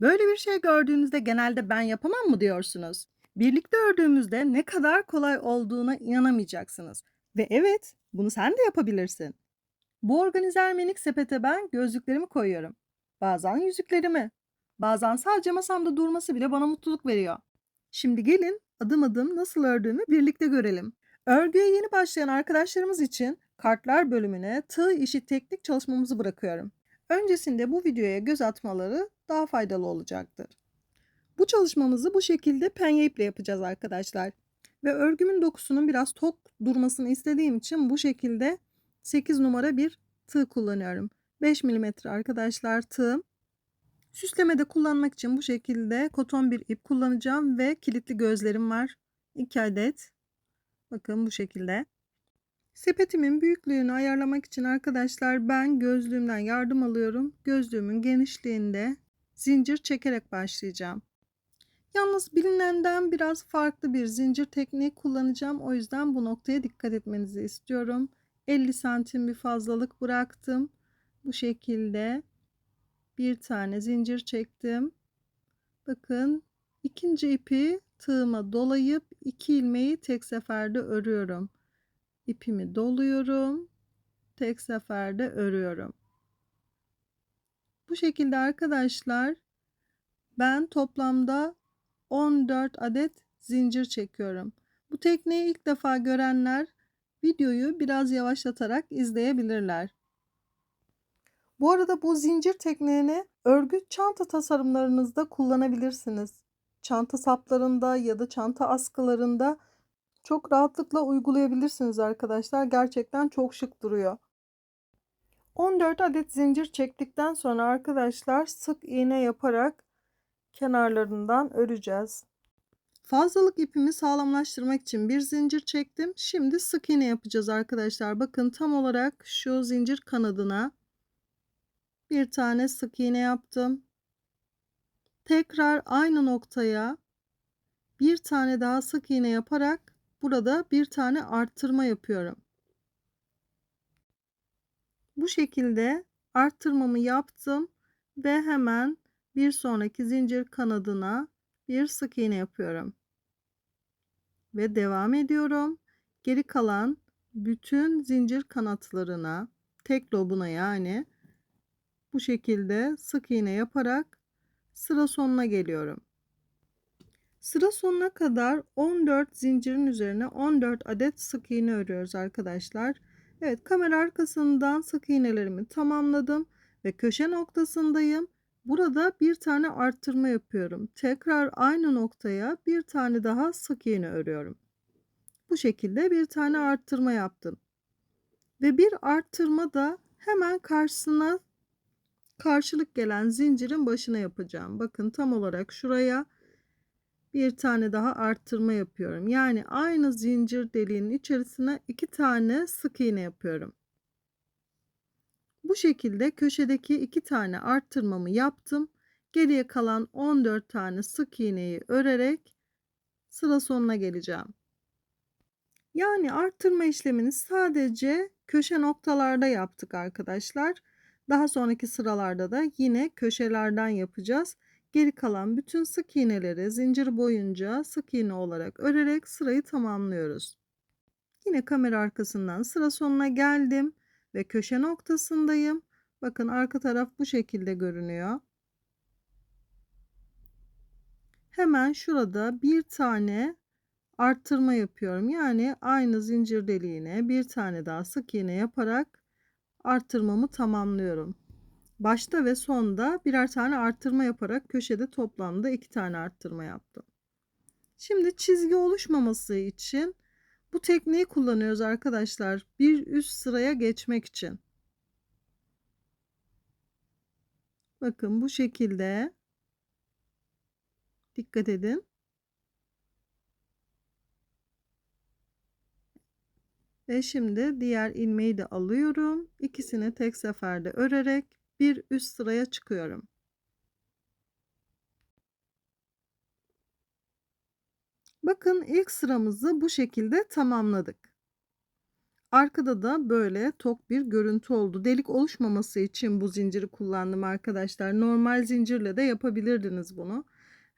Böyle bir şey gördüğünüzde genelde ben yapamam mı diyorsunuz? Birlikte ördüğümüzde ne kadar kolay olduğuna inanamayacaksınız. Ve evet, bunu sen de yapabilirsin. Bu organizer minik sepete ben gözlüklerimi koyuyorum. Bazen yüzüklerimi. Bazen sadece masamda durması bile bana mutluluk veriyor. Şimdi gelin adım adım nasıl ördüğümü birlikte görelim. Örgüye yeni başlayan arkadaşlarımız için kartlar bölümüne tığ işi teknik çalışmamızı bırakıyorum. Öncesinde bu videoya göz atmaları daha faydalı olacaktır. Bu çalışmamızı bu şekilde penye iple yapacağız arkadaşlar. Ve örgümün dokusunun biraz tok durmasını istediğim için bu şekilde 8 numara bir tığ kullanıyorum. 5 mm arkadaşlar tığ. Süslemede kullanmak için bu şekilde koton bir ip kullanacağım ve kilitli gözlerim var. 2 adet. Bakın bu şekilde. Sepetimin büyüklüğünü ayarlamak için arkadaşlar ben gözlüğümden yardım alıyorum. Gözlüğümün genişliğinde zincir çekerek başlayacağım. Yalnız bilinenden biraz farklı bir zincir tekniği kullanacağım. O yüzden bu noktaya dikkat etmenizi istiyorum. 50 santim bir fazlalık bıraktım. Bu şekilde bir tane zincir çektim. Bakın ikinci ipi tığıma dolayıp iki ilmeği tek seferde örüyorum. İpimi doluyorum. Tek seferde örüyorum. Bu şekilde arkadaşlar ben toplamda 14 adet zincir çekiyorum. Bu tekniği ilk defa görenler videoyu biraz yavaşlatarak izleyebilirler. Bu arada bu zincir tekniğini örgü çanta tasarımlarınızda kullanabilirsiniz. Çanta saplarında ya da çanta askılarında çok rahatlıkla uygulayabilirsiniz arkadaşlar. Gerçekten çok şık duruyor. 14 adet zincir çektikten sonra arkadaşlar sık iğne yaparak kenarlarından öreceğiz. Fazlalık ipimi sağlamlaştırmak için bir zincir çektim. Şimdi sık iğne yapacağız arkadaşlar. Bakın tam olarak şu zincir kanadına bir tane sık iğne yaptım. Tekrar aynı noktaya bir tane daha sık iğne yaparak burada bir tane arttırma yapıyorum. Bu şekilde arttırmamı yaptım ve hemen bir sonraki zincir kanadına bir sık iğne yapıyorum. Ve devam ediyorum. Geri kalan bütün zincir kanatlarına, tek lobuna yani bu şekilde sık iğne yaparak sıra sonuna geliyorum. Sıra sonuna kadar 14 zincirin üzerine 14 adet sık iğne örüyoruz arkadaşlar. Evet kamera arkasından sık iğnelerimi tamamladım ve köşe noktasındayım. Burada bir tane arttırma yapıyorum. Tekrar aynı noktaya bir tane daha sık iğne örüyorum. Bu şekilde bir tane arttırma yaptım. Ve bir arttırma da hemen karşısına karşılık gelen zincirin başına yapacağım. Bakın tam olarak şuraya bir tane daha arttırma yapıyorum. Yani aynı zincir deliğinin içerisine iki tane sık iğne yapıyorum. Bu şekilde köşedeki iki tane arttırmamı yaptım. Geriye kalan 14 tane sık iğneyi örerek sıra sonuna geleceğim. Yani arttırma işlemini sadece köşe noktalarda yaptık arkadaşlar. Daha sonraki sıralarda da yine köşelerden yapacağız. Geri kalan bütün sık iğneleri zincir boyunca sık iğne olarak örerek sırayı tamamlıyoruz. Yine kamera arkasından sıra sonuna geldim ve köşe noktasındayım. Bakın arka taraf bu şekilde görünüyor. Hemen şurada bir tane arttırma yapıyorum. Yani aynı zincir deliğine bir tane daha sık iğne yaparak arttırmamı tamamlıyorum. Başta ve sonda birer tane arttırma yaparak köşede toplamda iki tane arttırma yaptım. Şimdi çizgi oluşmaması için bu tekniği kullanıyoruz arkadaşlar. Bir üst sıraya geçmek için. Bakın bu şekilde. Dikkat edin. Ve şimdi diğer ilmeği de alıyorum. İkisini tek seferde örerek bir üst sıraya çıkıyorum. Bakın ilk sıramızı bu şekilde tamamladık. Arkada da böyle tok bir görüntü oldu. Delik oluşmaması için bu zinciri kullandım arkadaşlar. Normal zincirle de yapabilirdiniz bunu.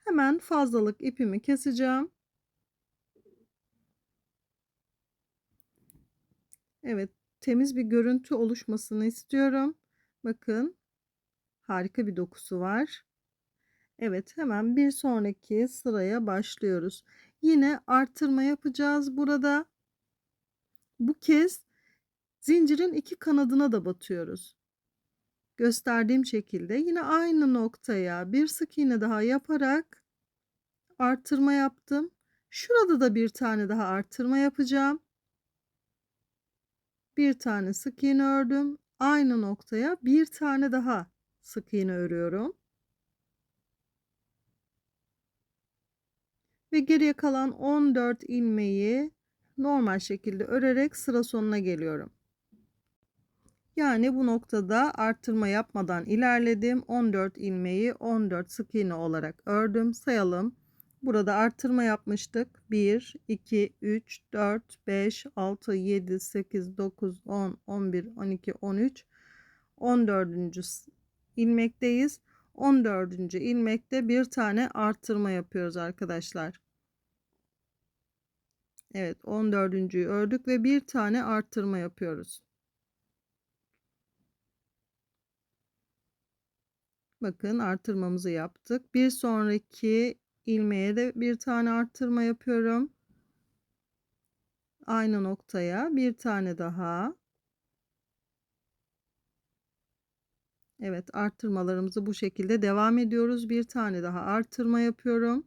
Hemen fazlalık ipimi keseceğim. Evet, temiz bir görüntü oluşmasını istiyorum. Bakın, harika bir dokusu var. Evet, hemen bir sonraki sıraya başlıyoruz. Yine artırma yapacağız burada. Bu kez zincirin iki kanadına da batıyoruz. Gösterdiğim şekilde yine aynı noktaya bir sık iğne daha yaparak artırma yaptım. Şurada da bir tane daha artırma yapacağım. Bir tane sık iğne ördüm. Aynı noktaya bir tane daha sık iğne örüyorum. Ve geriye kalan 14 ilmeği normal şekilde örerek sıra sonuna geliyorum. Yani bu noktada artırma yapmadan ilerledim. 14 ilmeği 14 sık iğne olarak ördüm. Sayalım. Burada artırma yapmıştık. 1, 2, 3, 4, 5, 6, 7, 8, 9, 10, 11, 12, 13, 14. ilmekteyiz. 14. ilmekte bir tane artırma yapıyoruz arkadaşlar. Evet 14.'yü ördük ve bir tane arttırma yapıyoruz. Bakın artırmamızı yaptık. Bir sonraki ilmeğe de bir tane arttırma yapıyorum. Aynı noktaya bir tane daha. Evet arttırmalarımızı bu şekilde devam ediyoruz. Bir tane daha arttırma yapıyorum.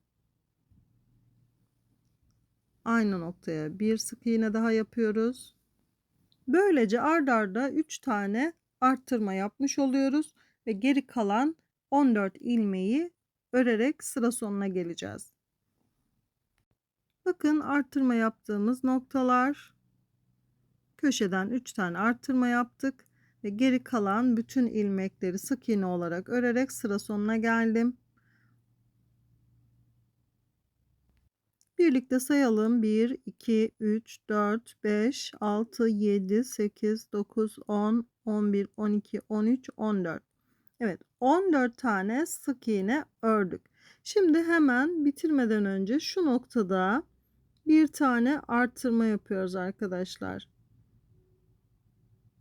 Aynı noktaya bir sık iğne daha yapıyoruz. Böylece ard arda 3 tane arttırma yapmış oluyoruz ve geri kalan 14 ilmeği örerek sıra sonuna geleceğiz. Bakın arttırma yaptığımız noktalar köşeden 3 tane arttırma yaptık ve geri kalan bütün ilmekleri sık iğne olarak örerek sıra sonuna geldim. Birlikte sayalım. 1, 2, 3, 4, 5, 6, 7, 8, 9, 10, 11, 12, 13, 14. Evet 14 tane sık iğne ördük. Şimdi hemen bitirmeden önce şu noktada bir tane artırma yapıyoruz arkadaşlar.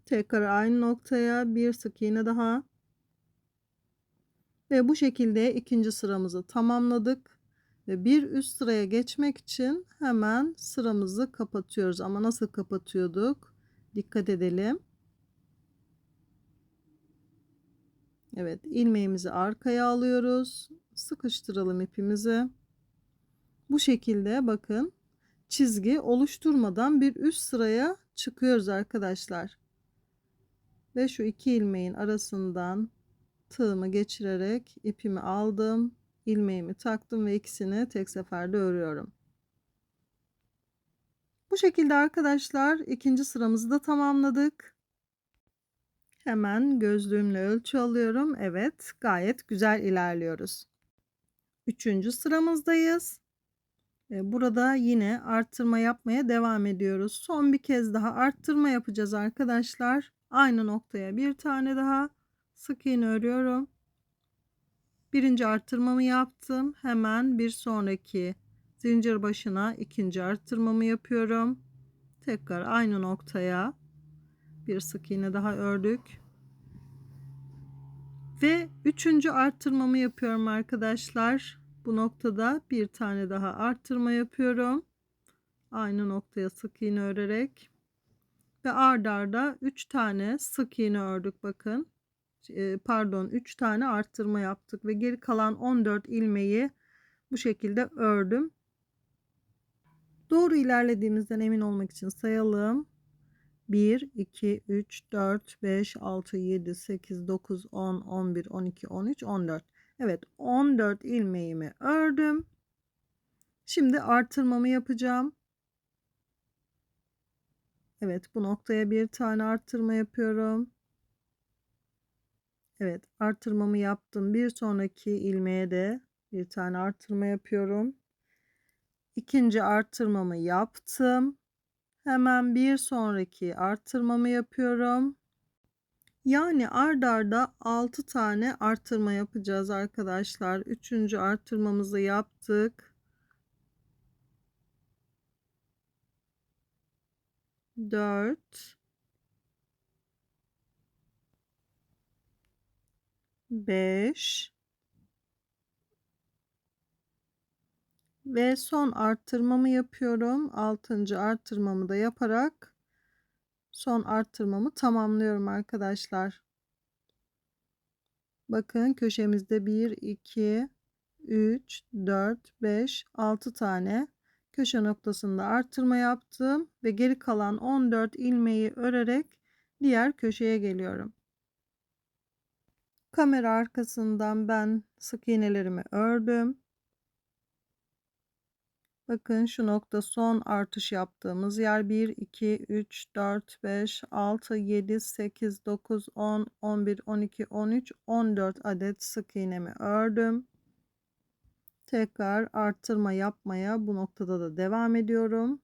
Tekrar aynı noktaya bir sık iğne daha. Ve bu şekilde ikinci sıramızı tamamladık. Ve bir üst sıraya geçmek için hemen sıramızı kapatıyoruz. Ama nasıl kapatıyorduk? Dikkat edelim. Evet ilmeğimizi arkaya alıyoruz. Sıkıştıralım ipimizi. Bu şekilde bakın çizgi oluşturmadan bir üst sıraya çıkıyoruz arkadaşlar. Ve şu iki ilmeğin arasından tığımı geçirerek ipimi aldım ilmeğimi taktım ve ikisini tek seferde örüyorum. Bu şekilde arkadaşlar ikinci sıramızı da tamamladık. Hemen gözlüğümle ölçü alıyorum. Evet gayet güzel ilerliyoruz. Üçüncü sıramızdayız. Burada yine arttırma yapmaya devam ediyoruz. Son bir kez daha arttırma yapacağız arkadaşlar. Aynı noktaya bir tane daha sık iğne örüyorum. Birinci arttırmamı yaptım. Hemen bir sonraki zincir başına ikinci arttırmamı yapıyorum. Tekrar aynı noktaya bir sık iğne daha ördük. Ve üçüncü arttırmamı yapıyorum arkadaşlar. Bu noktada bir tane daha arttırma yapıyorum. Aynı noktaya sık iğne örerek ve ard arda 3 tane sık iğne ördük bakın pardon 3 tane arttırma yaptık ve geri kalan 14 ilmeği bu şekilde ördüm. Doğru ilerlediğimizden emin olmak için sayalım. 1, 2, 3, 4, 5, 6, 7, 8, 9, 10, 11, 12, 13, 14. Evet 14 ilmeğimi ördüm. Şimdi artırmamı yapacağım. Evet bu noktaya bir tane arttırma yapıyorum. Evet artırmamı yaptım. Bir sonraki ilmeğe de bir tane artırma yapıyorum. İkinci artırmamı yaptım. Hemen bir sonraki arttırmamı yapıyorum. Yani ard arda 6 tane arttırma yapacağız arkadaşlar. Üçüncü arttırmamızı yaptık. 4 5 ve son arttırmamı yapıyorum. 6. arttırmamı da yaparak son arttırmamı tamamlıyorum arkadaşlar. Bakın köşemizde 1 2 3 4 5 6 tane köşe noktasında arttırma yaptım ve geri kalan 14 ilmeği örerek diğer köşeye geliyorum. Kamera arkasından ben sık iğnelerimi ördüm. Bakın şu nokta son artış yaptığımız yer 1, 2, 3, 4, 5, 6, 7, 8, 9, 10, 11, 12, 13, 14 adet sık iğnemi ördüm. Tekrar arttırma yapmaya bu noktada da devam ediyorum.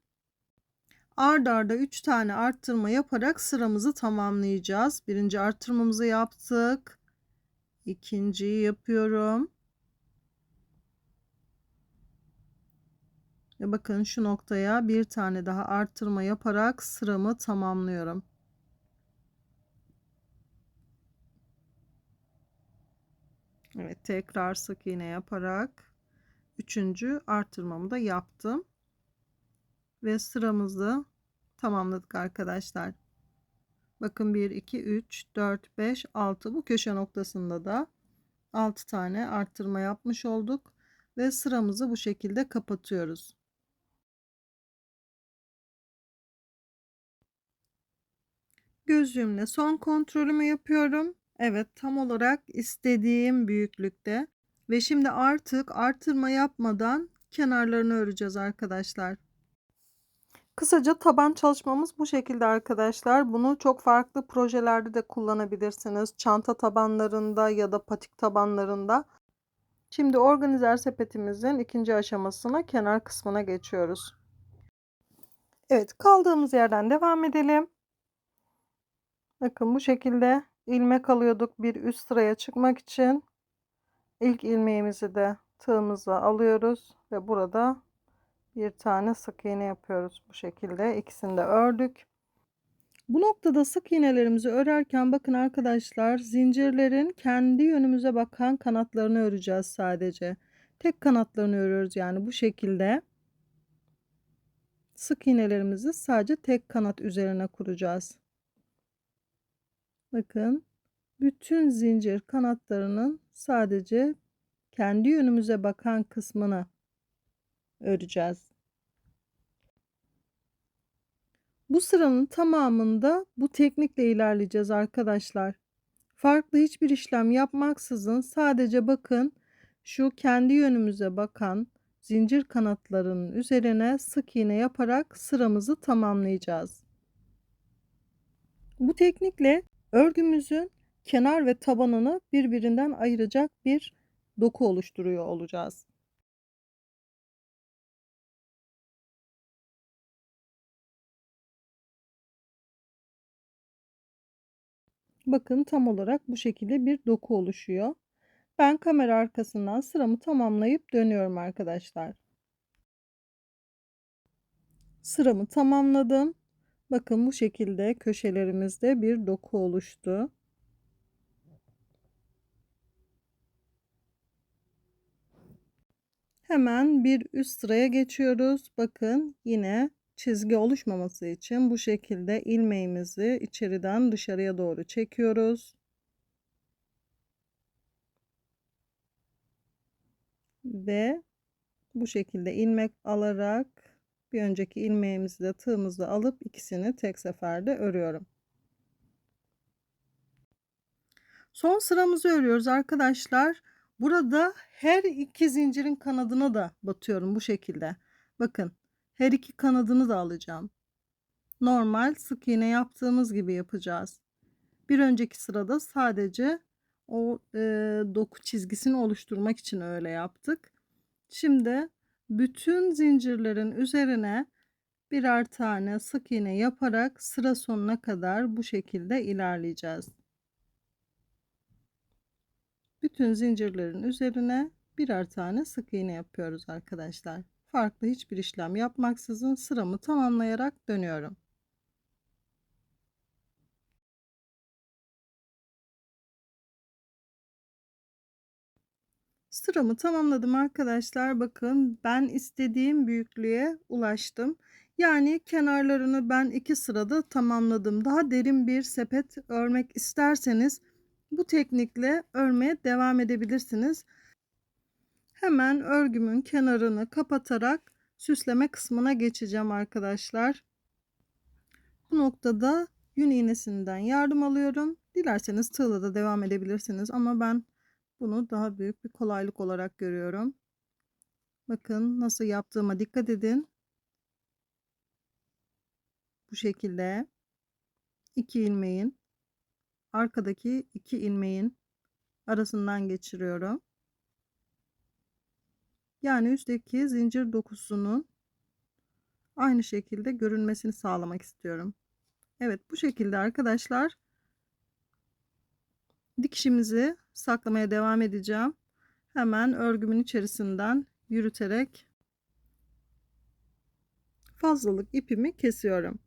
Ard arda 3 tane arttırma yaparak sıramızı tamamlayacağız. Birinci arttırmamızı yaptık. İkinciyi yapıyorum. Ve bakın şu noktaya bir tane daha arttırma yaparak sıramı tamamlıyorum. Evet tekrar sık iğne yaparak üçüncü arttırmamı da yaptım. Ve sıramızı tamamladık arkadaşlar. Bakın 1, 2, 3, 4, 5, 6 bu köşe noktasında da 6 tane arttırma yapmış olduk. Ve sıramızı bu şekilde kapatıyoruz. Gözlüğümle son kontrolümü yapıyorum. Evet tam olarak istediğim büyüklükte. Ve şimdi artık artırma yapmadan kenarlarını öreceğiz arkadaşlar. Kısaca taban çalışmamız bu şekilde arkadaşlar. Bunu çok farklı projelerde de kullanabilirsiniz. Çanta tabanlarında ya da patik tabanlarında. Şimdi organizer sepetimizin ikinci aşamasına kenar kısmına geçiyoruz. Evet kaldığımız yerden devam edelim. Bakın bu şekilde ilmek alıyorduk bir üst sıraya çıkmak için. İlk ilmeğimizi de tığımıza alıyoruz ve burada bir tane sık iğne yapıyoruz bu şekilde. İkisini de ördük. Bu noktada sık iğnelerimizi örerken bakın arkadaşlar zincirlerin kendi yönümüze bakan kanatlarını öreceğiz sadece. Tek kanatlarını örüyoruz yani bu şekilde. Sık iğnelerimizi sadece tek kanat üzerine kuracağız. Bakın bütün zincir kanatlarının sadece kendi yönümüze bakan kısmını öreceğiz. Bu sıranın tamamında bu teknikle ilerleyeceğiz arkadaşlar. Farklı hiçbir işlem yapmaksızın sadece bakın şu kendi yönümüze bakan zincir kanatlarının üzerine sık iğne yaparak sıramızı tamamlayacağız. Bu teknikle örgümüzün kenar ve tabanını birbirinden ayıracak bir doku oluşturuyor olacağız. Bakın tam olarak bu şekilde bir doku oluşuyor. Ben kamera arkasından sıramı tamamlayıp dönüyorum arkadaşlar. Sıramı tamamladım. Bakın bu şekilde köşelerimizde bir doku oluştu. Hemen bir üst sıraya geçiyoruz. Bakın yine çizgi oluşmaması için bu şekilde ilmeğimizi içeriden dışarıya doğru çekiyoruz. Ve bu şekilde ilmek alarak bir önceki ilmeğimizi de tığımızla alıp ikisini tek seferde örüyorum. Son sıramızı örüyoruz arkadaşlar. Burada her iki zincirin kanadına da batıyorum bu şekilde. Bakın her iki kanadını da alacağım. Normal sık iğne yaptığımız gibi yapacağız. Bir önceki sırada sadece o e, doku çizgisini oluşturmak için öyle yaptık. Şimdi bütün zincirlerin üzerine birer tane sık iğne yaparak sıra sonuna kadar bu şekilde ilerleyeceğiz. Bütün zincirlerin üzerine birer tane sık iğne yapıyoruz arkadaşlar. Farklı hiçbir işlem yapmaksızın sıramı tamamlayarak dönüyorum. Sıramı tamamladım arkadaşlar. Bakın ben istediğim büyüklüğe ulaştım. Yani kenarlarını ben iki sırada tamamladım. Daha derin bir sepet örmek isterseniz bu teknikle örmeye devam edebilirsiniz. Hemen örgümün kenarını kapatarak süsleme kısmına geçeceğim arkadaşlar. Bu noktada yün iğnesinden yardım alıyorum. Dilerseniz tığla da devam edebilirsiniz ama ben bunu daha büyük bir kolaylık olarak görüyorum. Bakın nasıl yaptığıma dikkat edin. Bu şekilde iki ilmeğin arkadaki iki ilmeğin arasından geçiriyorum. Yani üstteki zincir dokusunun aynı şekilde görünmesini sağlamak istiyorum. Evet bu şekilde arkadaşlar dikişimizi saklamaya devam edeceğim. Hemen örgümün içerisinden yürüterek fazlalık ipimi kesiyorum.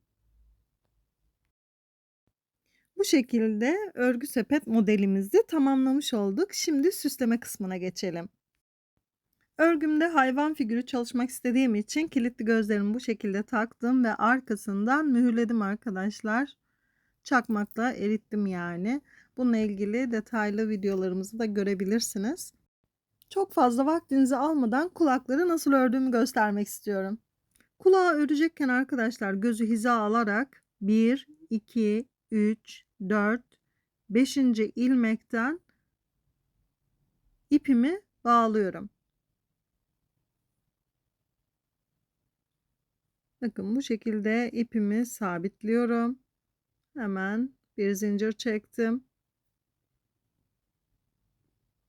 Bu şekilde örgü sepet modelimizi tamamlamış olduk. Şimdi süsleme kısmına geçelim. Örgümde hayvan figürü çalışmak istediğim için kilitli gözlerimi bu şekilde taktım ve arkasından mühürledim arkadaşlar. Çakmakla erittim yani. Bununla ilgili detaylı videolarımızı da görebilirsiniz. Çok fazla vaktinizi almadan kulakları nasıl ördüğümü göstermek istiyorum. Kulağı örecekken arkadaşlar gözü hiza alarak 1, 2, 3, 4, 5. ilmekten ipimi bağlıyorum. Bakın bu şekilde ipimi sabitliyorum. Hemen bir zincir çektim.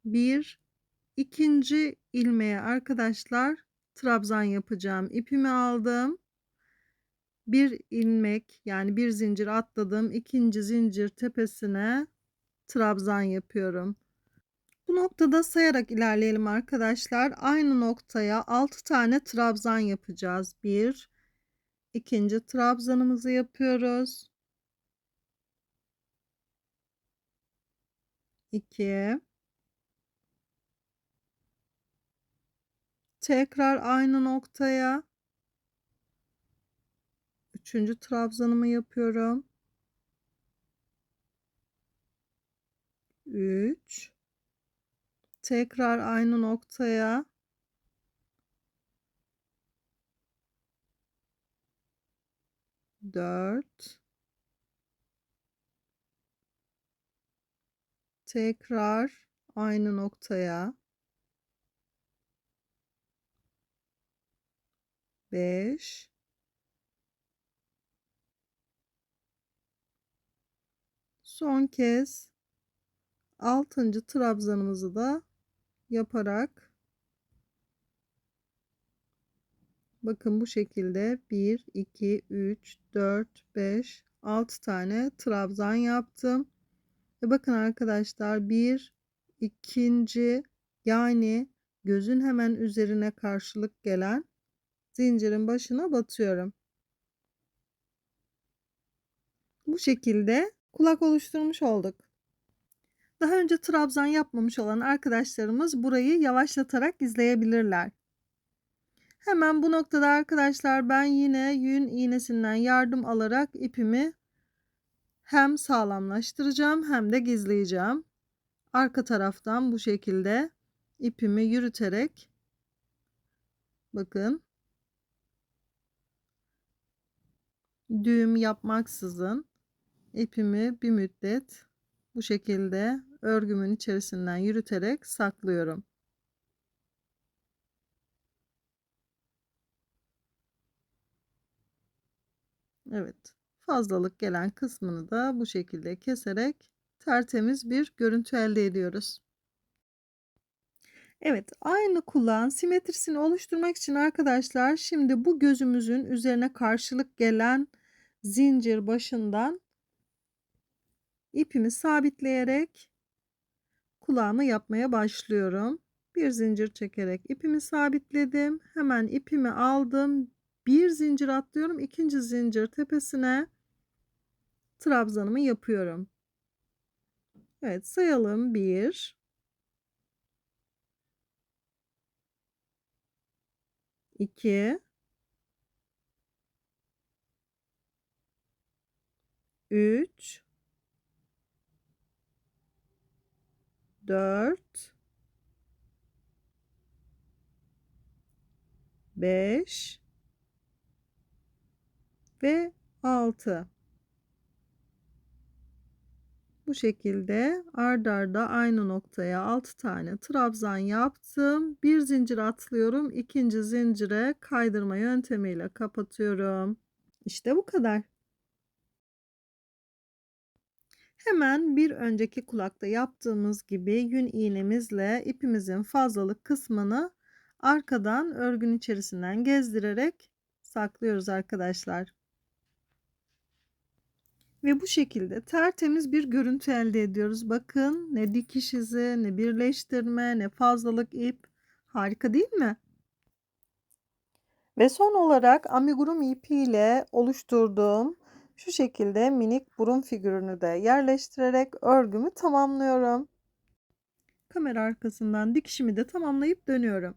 Bir ikinci ilmeğe arkadaşlar trabzan yapacağım. İpimi aldım. Bir ilmek yani bir zincir atladım. İkinci zincir tepesine trabzan yapıyorum. Bu noktada sayarak ilerleyelim arkadaşlar. Aynı noktaya 6 tane trabzan yapacağız. 1 ikinci trabzanımızı yapıyoruz. 2 tekrar aynı noktaya. Üçüncü trabzanımı yapıyorum. 3 tekrar aynı noktaya. Dört. Tekrar aynı noktaya 5 son kez 6. trabzanımızı da yaparak bakın bu şekilde 1 2 3 4 5 6 tane trabzan yaptım ve bakın arkadaşlar bir ikinci yani gözün hemen üzerine karşılık gelen zincirin başına batıyorum. Bu şekilde kulak oluşturmuş olduk. Daha önce trabzan yapmamış olan arkadaşlarımız burayı yavaşlatarak izleyebilirler. Hemen bu noktada arkadaşlar ben yine yün iğnesinden yardım alarak ipimi hem sağlamlaştıracağım hem de gizleyeceğim. Arka taraftan bu şekilde ipimi yürüterek bakın düğüm yapmaksızın ipimi bir müddet bu şekilde örgümün içerisinden yürüterek saklıyorum. Evet. Fazlalık gelen kısmını da bu şekilde keserek tertemiz bir görüntü elde ediyoruz. Evet, aynı kulağın simetrisini oluşturmak için arkadaşlar şimdi bu gözümüzün üzerine karşılık gelen zincir başından ipimi sabitleyerek kulağımı yapmaya başlıyorum. Bir zincir çekerek ipimi sabitledim. Hemen ipimi aldım. Bir zincir atlıyorum. İkinci zincir tepesine trabzanımı yapıyorum. Evet sayalım. 1 2 3 4 5 ve 6 bu şekilde ard arda aynı noktaya 6 tane trabzan yaptım. Bir zincir atlıyorum. ikinci zincire kaydırma yöntemiyle kapatıyorum. İşte bu kadar. Hemen bir önceki kulakta yaptığımız gibi yün iğnemizle ipimizin fazlalık kısmını arkadan örgün içerisinden gezdirerek saklıyoruz arkadaşlar. Ve bu şekilde tertemiz bir görüntü elde ediyoruz. Bakın ne dikiş izi, ne birleştirme, ne fazlalık ip. Harika değil mi? Ve son olarak amigurumi ipiyle oluşturduğum şu şekilde minik burun figürünü de yerleştirerek örgümü tamamlıyorum. Kamera arkasından dikişimi de tamamlayıp dönüyorum.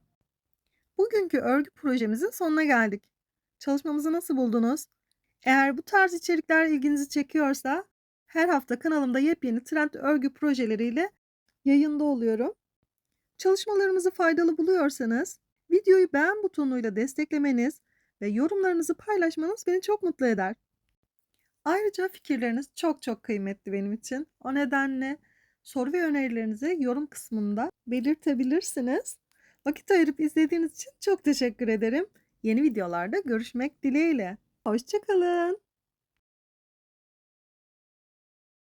Bugünkü örgü projemizin sonuna geldik. Çalışmamızı nasıl buldunuz? Eğer bu tarz içerikler ilginizi çekiyorsa her hafta kanalımda yepyeni trend örgü projeleriyle yayında oluyorum. Çalışmalarımızı faydalı buluyorsanız videoyu beğen butonuyla desteklemeniz ve yorumlarınızı paylaşmanız beni çok mutlu eder. Ayrıca fikirleriniz çok çok kıymetli benim için. O nedenle soru ve önerilerinizi yorum kısmında belirtebilirsiniz. Vakit ayırıp izlediğiniz için çok teşekkür ederim. Yeni videolarda görüşmek dileğiyle. Hoşçakalın.